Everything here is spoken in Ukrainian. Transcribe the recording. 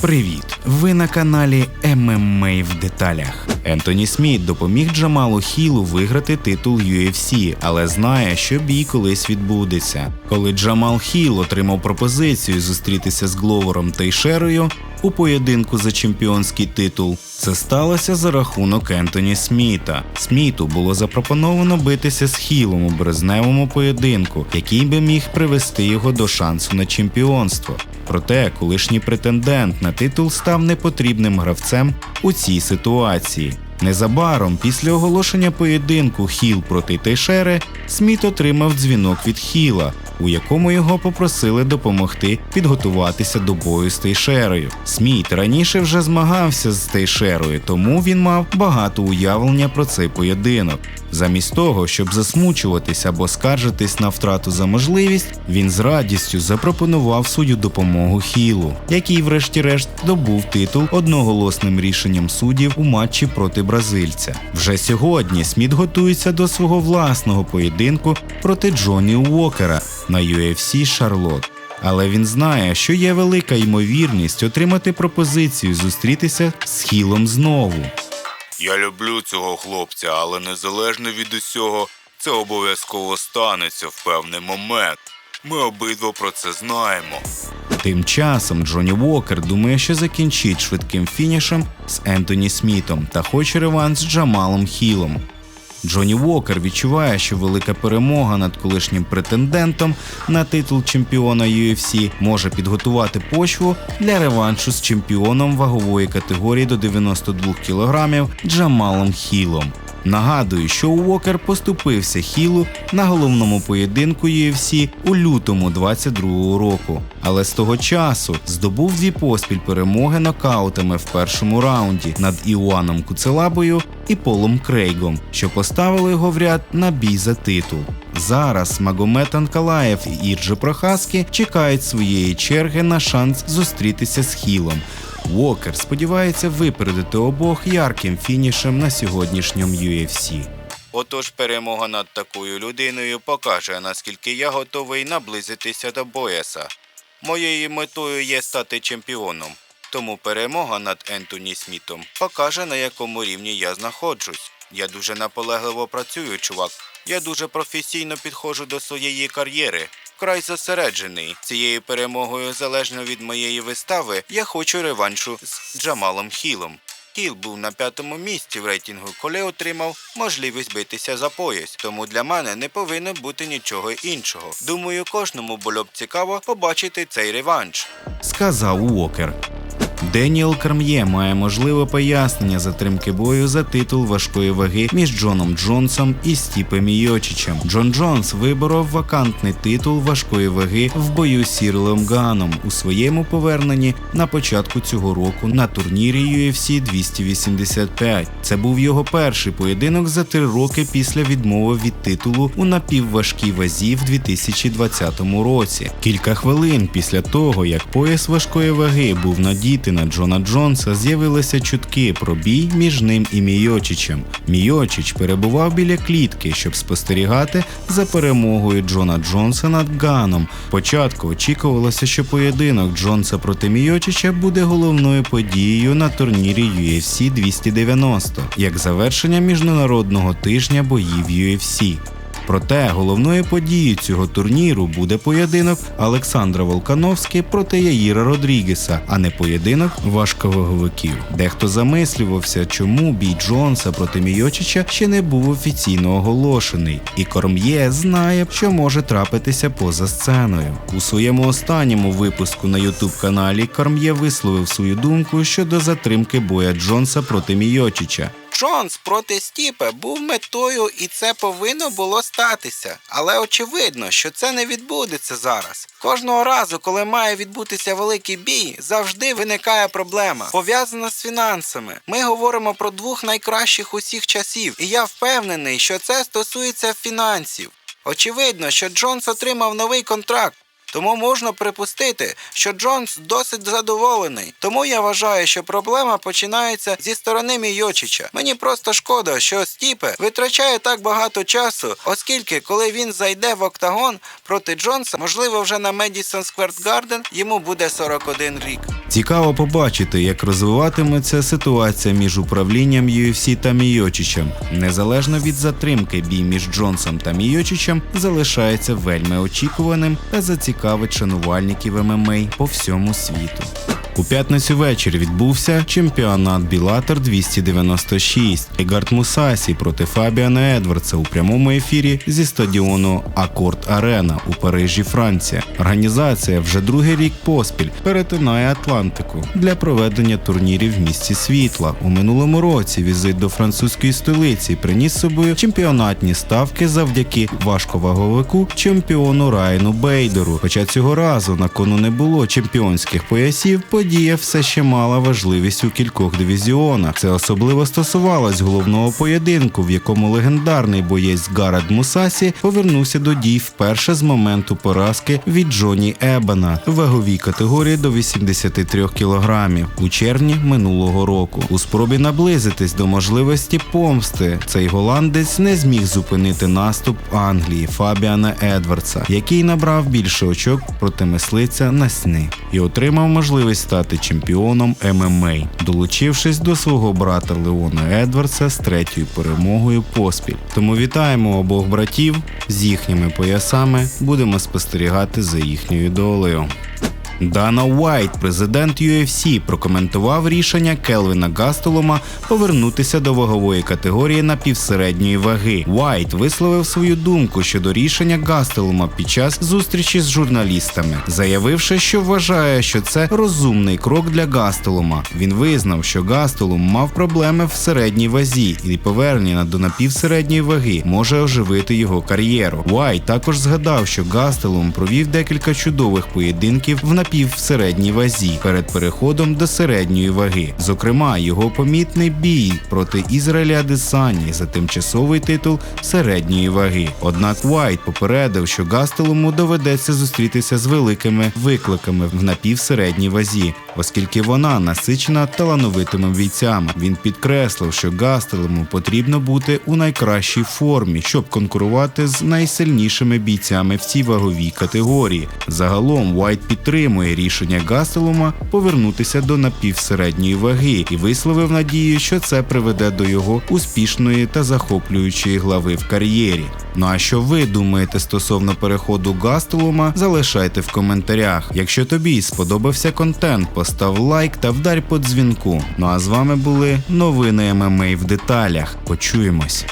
Привіт! Ви на каналі ММА в деталях. Ентоні Сміт допоміг Джамалу Хілу виграти титул UFC, але знає, що бій колись відбудеться. Коли Джамал Хіл отримав пропозицію зустрітися з Гловером Тейшерою у поєдинку за чемпіонський титул, це сталося за рахунок Ентоні Сміта. Сміту було запропоновано битися з Хілом у березневому поєдинку, який би міг привести його до шансу на чемпіонство. Проте колишній претендент на титул став непотрібним гравцем у цій ситуації. Незабаром після оголошення поєдинку Хіл проти Тейшери Сміт отримав дзвінок від Хіла, у якому його попросили допомогти підготуватися до бою з Тейшерою. Сміт раніше вже змагався з Тейшерою, тому він мав багато уявлення про цей поєдинок. Замість того, щоб засмучуватись або скаржитись на втрату за можливість, він з радістю запропонував свою допомогу Хілу, який, врешті-решт, добув титул одноголосним рішенням суддів у матчі проти бразильця. Вже сьогодні Сміт готується до свого власного поєдинку проти Джоні Уокера на UFC Шарлот. Але він знає, що є велика ймовірність отримати пропозицію зустрітися з Хілом знову. Я люблю цього хлопця, але незалежно від усього, це обов'язково станеться в певний момент. Ми обидва про це знаємо. Тим часом Джонні Уокер думає, що закінчить швидким фінішем з Ентоні Смітом та хоче реванш з Джамалом Хілом. Джонні Уокер відчуває, що велика перемога над колишнім претендентом на титул чемпіона UFC може підготувати почву для реваншу з чемпіоном вагової категорії до 92 кг Джамалом Хілом. Нагадую, що Уокер поступився Хілу на головному поєдинку UFC у лютому 22-го року, але з того часу здобув дві поспіль перемоги нокаутами в першому раунді над Іоанном Куцелабою і Полом Крейгом, що поставили його в ряд на бій за титул. Зараз Магомед Анкалаєв і Ірджи Прохаски чекають своєї черги на шанс зустрітися з Хілом. Уокер сподівається випередити обох ярким фінішем на сьогоднішньому UFC. Отож, перемога над такою людиною покаже, наскільки я готовий наблизитися до Боєса. Моєю метою є стати чемпіоном, тому перемога над Ентоні Смітом покаже, на якому рівні я знаходжусь. Я дуже наполегливо працюю, чувак. Я дуже професійно підходжу до своєї кар'єри. Вкрай зосереджений цією перемогою, залежно від моєї вистави, я хочу реваншу з Джамалом Хілом. Хіл був на п'ятому місці в рейтингу, коли отримав можливість битися за пояс. Тому для мене не повинно бути нічого іншого. Думаю, кожному було б цікаво побачити цей реванш. сказав Уокер. Деніел Карм'є має можливе пояснення затримки бою за титул важкої ваги між Джоном Джонсом і Стіпом Мійочичем. Джон Джонс виборов вакантний титул важкої ваги в бою з Сірилом Ганом у своєму поверненні на початку цього року на турнірі UFC 285. Це був його перший поєдинок за три роки після відмови від титулу у напівважкій вазі в 2020 році. Кілька хвилин після того, як пояс важкої ваги був надітий на Джона Джонса, з'явилися чутки про бій між ним і Мійочичем. Мійочич перебував біля клітки, щоб спостерігати за перемогою Джона Джонса над Ганом. Спочатку очікувалося, що поєдинок Джонса проти Мійочича буде головною подією на турнірі UFC 290, як завершення міжнародного тижня боїв UFC. Проте головною подією цього турніру буде поєдинок Олександра Волкановський проти Яїра Родрігеса, а не поєдинок важковаговиків. Дехто замислювався, чому бій Джонса проти Мійочича ще не був офіційно оголошений, і Корм'є знає, що може трапитися поза сценою. У своєму останньому випуску на ютуб каналі Корм'є висловив свою думку щодо затримки боя Джонса проти Мійочича. Джонс проти Стіпа був метою, і це повинно було статися. Але очевидно, що це не відбудеться зараз. Кожного разу, коли має відбутися великий бій, завжди виникає проблема, пов'язана з фінансами. Ми говоримо про двох найкращих усіх часів, і я впевнений, що це стосується фінансів. Очевидно, що Джонс отримав новий контракт. Тому можна припустити, що Джонс досить задоволений. Тому я вважаю, що проблема починається зі сторони Мійочича. Мені просто шкода, що Стіпе витрачає так багато часу, оскільки коли він зайде в октагон проти Джонса, можливо, вже на Медісон Скверт Гарден йому буде 41 рік. Цікаво побачити, як розвиватиметься ситуація між управлінням UFC та Мійочичем. Незалежно від затримки, бій між Джонсом та Мійочичем залишається вельми очікуваним та зацікавить шанувальників ММА по всьому світу. У п'ятницю ввечері відбувся чемпіонат Білатор 296 Ігард Мусасі проти Фабіана Едвардса у прямому ефірі зі стадіону Акорд Арена у Парижі, Франція. Організація вже другий рік поспіль перетинає Атлантику для проведення турнірів в місті світла. У минулому році візит до французької столиці приніс собою чемпіонатні ставки завдяки важковаговику чемпіону Райну Бейдеру. Хоча цього разу на кону не було чемпіонських поясів, подія все ще мала важливість у кількох дивізіонах. Це особливо стосувалось головного поєдинку, в якому легендарний боєць Гаред Мусасі повернувся до дій вперше з моменту поразки від Джоні Ебана в ваговій категорії до 83 кілограмів у червні минулого року. У спробі наблизитись до можливості помсти цей голландець не зміг зупинити наступ Англії Фабіана Едвардса, який набрав більше очок проти мисливця на сни і отримав можливість стати чемпіоном ММА, долучившись до свого брата Леона Едвардса з третьою перемогою поспіль. Тому вітаємо обох братів з їхніми поясами. Будемо спостерігати за їхньою долею. Дана Уайт, президент UFC, прокоментував рішення Келвіна Гастолома повернутися до вагової категорії напівсередньої ваги. Уайт висловив свою думку щодо рішення Гастолома під час зустрічі з журналістами, заявивши, що вважає, що це розумний крок для Гастолома. Він визнав, що Гастолом мав проблеми в середній вазі, і повернення до напівсередньої ваги може оживити його кар'єру. Уайт також згадав, що Гастелум провів декілька чудових поєдинків в напівсередній вазі перед переходом до середньої ваги. Зокрема, його помітний бій проти Ізраїля Десані за тимчасовий титул середньої ваги. Однак Уайт попередив, що Гастелому доведеться зустрітися з великими викликами в напівсередній вазі, оскільки вона насичена талановитими бійцями. Він підкреслив, що Гастелему потрібно бути у найкращій формі, щоб конкурувати з найсильнішими бійцями в цій ваговій категорії. Загалом Уайт підтримує рішення Гастелума повернутися до напівсередньої ваги і висловив надію, що це приведе до його успішної та захоплюючої глави в кар'єрі. Ну а що ви думаєте стосовно переходу Гастелума, залишайте в коментарях. Якщо тобі сподобався контент, постав лайк та вдарь по дзвінку. Ну а з вами були новини ММА в деталях. Почуємось.